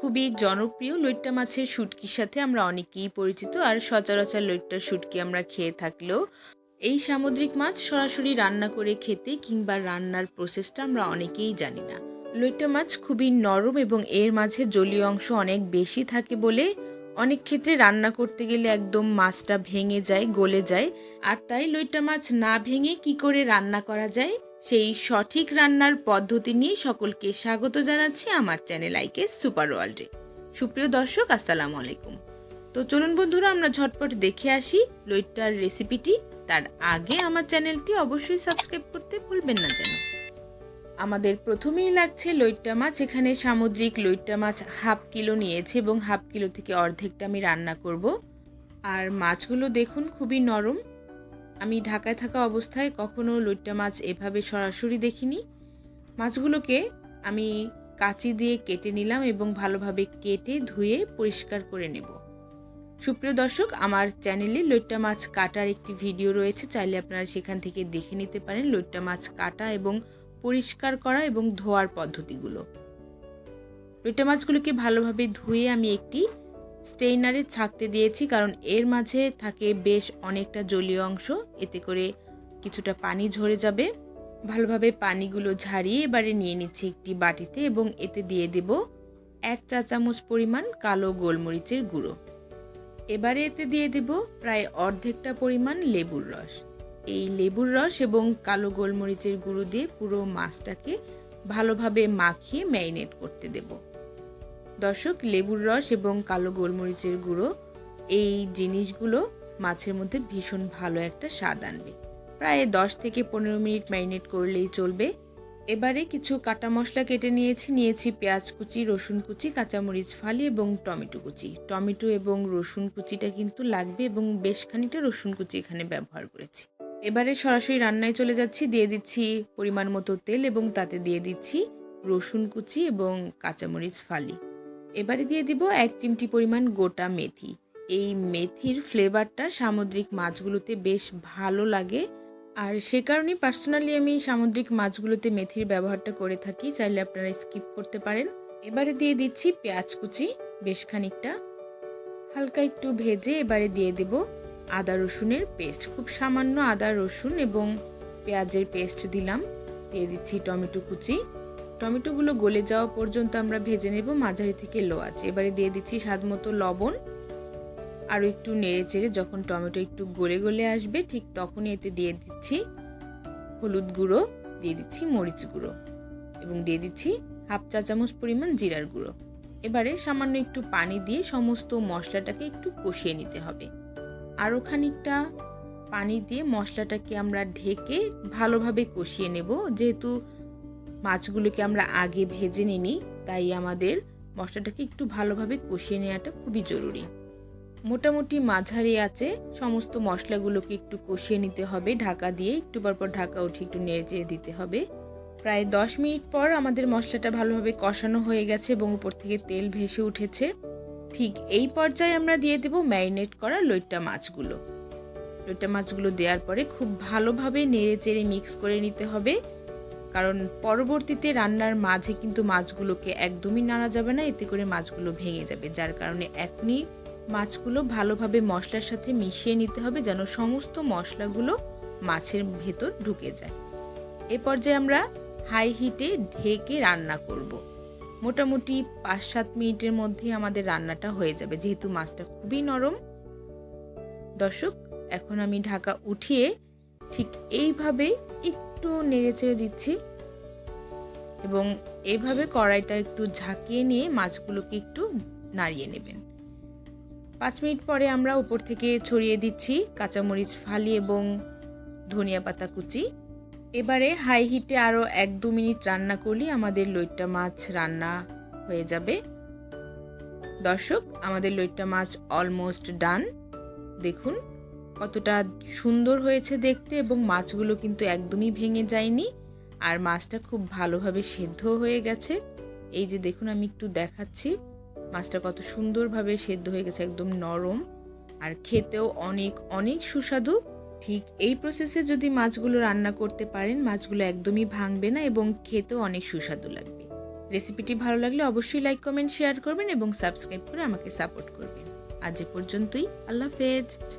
খুবই জনপ্রিয় লইট্টা মাছের শুটকির সাথে আমরা অনেকেই পরিচিত আর সচরাচর লইট্টার শুটকি আমরা খেয়ে থাকলেও এই সামুদ্রিক মাছ সরাসরি রান্না করে খেতে কিংবা রান্নার প্রসেসটা আমরা অনেকেই জানি না। লইট্টা মাছ খুবই নরম এবং এর মাঝে জলীয় অংশ অনেক বেশি থাকে বলে অনেক ক্ষেত্রে রান্না করতে গেলে একদম মাছটা ভেঙে যায়, গলে যায়। আর তাই লইট্টা মাছ না ভেঙে কি করে রান্না করা যায়? সেই সঠিক রান্নার পদ্ধতি নিয়ে সকলকে স্বাগত জানাচ্ছি আমার চ্যানেল আইকে সুপার ওয়ার্ল্ডে। সুপ্রিয় দর্শক, আসসালামু আলাইকুম। তো চলুন বন্ধুরা, আমরা ঝটপট দেখে আসি লইট্টার রেসিপিটি। তার আগে আমার চ্যানেলটি অবশ্যই সাবস্ক্রাইব করতে ভুলবেন না যেন। আমাদের প্রথমেই লাগছে লইট্টা মাছ। এখানে সামুদ্রিক লইট্টা মাছ হাফ কিলো নিয়েছে এবং হাফ কিলো থেকে অর্ধেকটা আমি রান্না করব। আর মাছগুলো দেখুন, খুবই নরম। আমি ঢাকায় থাকা অবস্থায় কখনো লইট্টা মাছ এভাবে সরাসরি দেখিনি। মাছগুলোকে আমি কাঁচি দিয়ে কেটে নিলাম এবং ভালোভাবে কেটে ধুয়ে পরিষ্কার করে নেব। সুপ্রিয় দর্শক, আমার চ্যানেলে লইট্টা মাছ কাটার একটি ভিডিও রয়েছে। চাইলে আপনারা সেখান থেকে দেখে নিতে পারেন লইট্টা মাছ কাটা এবং পরিষ্কার করা এবং ধোয়ার পদ্ধতিগুলো। লইট্টা মাছগুলোকে ভালোভাবে ধুয়ে আমি একটি স্টেইনারে ছাকতে দিয়েছি কারণ এর মাঝে থাকে বেশ অনেকটা জলীয় অংশ। এতে করে কিছুটা পানি ঝরে যাবে। ভালোভাবে পানিগুলো ঝাড়িয়ে এবারে নিয়ে নিচ্ছি একটি বাটিতে এবং এতে দিয়ে দেব এক চা চামচ পরিমাণ কালো গোলমরিচের গুঁড়ো। এবারে এতে দিয়ে দেব প্রায় অর্ধেকটা পরিমাণ লেবুর রস। এই লেবুর রস এবং কালো গোলমরিচের গুঁড়ো দিয়ে পুরো মাছটাকে ভালোভাবে মাখিয়ে ম্যারিনেট করতে দেবো। দর্শক, লেবুর রস এবং কালো গোলমরিচের গুঁড়ো, এই জিনিসগুলো মাছের মধ্যে ভীষণ ভালো একটা স্বাদ আনবে। প্রায় দশ থেকে পনেরো মিনিট ম্যারিনেট করলেই চলবে। এবারে কিছু কাটা মশলা কেটে নিয়েছি। নিয়েছি পেঁয়াজ কুচি, রসুন কুচি, কাঁচামরিচ ফালি এবং টমেটো কুচি। টমেটো এবং রসুন কুচিটা কিন্তু লাগবে এবং বেশ খানিকটা রসুন কুচি এখানে ব্যবহার করেছি। এবারে সরাসরি রান্নায় চলে যাচ্ছি। দিয়ে দিচ্ছি পরিমাণ মতো তেল এবং তাতে দিয়ে দিচ্ছি রসুন কুচি এবং কাঁচামরিচ ফালি। এবারে দিয়ে দিব এক চিমটি পরিমাণ গোটা মেথি। এই মেথির ফ্লেভারটা সামুদ্রিক মাছগুলোতে বেশ ভালো লাগে। আর সে কারণেই পার্সোনালি আমি সামুদ্রিক মাছগুলোতে মেথির ব্যবহারটা করে থাকি, চাইলে আপনারা স্কিপ করতে পারেন। এবারে দিয়ে দিচ্ছি পেঁয়াজ কুচি, বেশ খানিকটা। হালকা একটু ভেজে এবারে দিয়ে দেব আদা রসুনের পেস্ট। খুব সামান্য আদা রসুন এবং পেঁয়াজের পেস্ট দিলাম। দিয়ে দিচ্ছি টমেটো কুচি। টমেটোগুলো গলে যাওয়া পর্যন্ত আমরা ভেজে নেব মাঝারি থেকে লো আছে। এবারে দিয়ে দিচ্ছি স্বাদ মতো লবণ। আরও একটু নেড়ে চেড়ে যখন টমেটো একটু গলে গলে আসবে, ঠিক তখনই এতে দিয়ে দিচ্ছি হলুদ গুঁড়ো, দিয়ে দিচ্ছি মরিচ গুঁড়ো এবং দিয়ে দিচ্ছি হাফ চা চামচ পরিমাণ জিরার গুঁড়ো। এবারে সামান্য একটু পানি দিয়ে সমস্ত মশলাটাকে একটু কষিয়ে নিতে হবে। আরও খানিকটা পানি দিয়ে মশলাটাকে আমরা ঢেকে ভালোভাবে কষিয়ে নেব। যেহেতু মাছগুলোকে আমরা আগে ভেজে নিই তাই আমাদের মশলাটাকে একটু ভালোভাবে কষিয়ে নেওয়াটা খুবই জরুরি। মোটামুটি মাঝারি আছে, সমস্ত মশলাগুলোকে একটু কষিয়ে নিতে হবে, ঢাকা দিয়ে একটু পরপর ঢাকা উঠে একটু নেড়ে দিতে হবে। প্রায় দশ মিনিট পর আমাদের মশলাটা ভালোভাবে কষানো হয়ে গেছে এবং উপর থেকে তেল ভেসে উঠেছে। ঠিক এই পর্যায়ে আমরা দিয়ে দেব ম্যারিনেট করা লইট্টা মাছগুলো। লইট্টা মাছগুলো দেওয়ার পরে খুব ভালোভাবে নেড়ে চেড়ে মিক্স করে নিতে হবে। কারণ পরবর্তীতে রান্নার মাঝে কিন্তু মাছগুলোকে একদমই নাড়া যাবে না, এতে করে মাছগুলো ভেঙে যাবে, যার কারণে এখনই মাছগুলো ভালোভাবে মশলার সাথে মিশিয়ে নিতে হবে যেন সমস্ত মশলাগুলো মাছের ভেতর ঢুকে যায় এ পর্যায়ে আমরা হাই হিটে ঢেকে রান্না করব। মোটামুটি পাঁচ সাত মিনিটের মধ্যে আমাদের রান্নাটা হয়ে যাবে, যেহেতু মাছটা খুবই নরম দর্শক, এখন আমি ঢাকা উঠিয়ে ঠিক এইভাবে একটু নেড়ে চেড়ে দিচ্ছি। এবং এইভাবে কড়াইটা একটু ঝাঁকিয়ে নিয়ে মাছগুলোকে একটু নাড়িয়ে নেবেন। পাঁচ মিনিট পরে আমরা উপর থেকে ছড়িয়ে দিচ্ছি কাঁচামরিচ, ফালি এবং ধনিয়া পাতা কুচি। এবারে হাই হিটে আরও এক দু মিনিট রান্না করলে আমাদের লইট্টা মাছ রান্না হয়ে যাবে। দর্শক, আমাদের লইট্টা মাছ অলমোস্ট ডান। দেখুন কতটা সুন্দর হয়েছে দেখতে এবং মাছগুলো কিন্তু একদমই ভেঙে যায়নি। আর মাছটা খুব ভালোভাবে সেদ্ধ হয়ে গেছে। এই যে দেখুন, আমি একটু দেখাচ্ছি। মাছটা কত সুন্দরভাবে সেদ্ধ হয়ে গেছে, একদম নরম। আর খেতেও অনেক অনেক সুস্বাদু। ঠিক এই প্রসেসে যদি মাছগুলো রান্না করতে পারেন, মাছগুলো একদমই ভাঙবে না এবং খেতেও অনেক সুস্বাদু লাগবে। রেসিপিটি ভালো লাগলে অবশ্যই লাইক, কমেন্ট শেয়ার করবেন এবং সাবস্ক্রাইব করে আমাকে সাপোর্ট করবেন। আজ এ পর্যন্তই। আল্লাহ হাফেজ।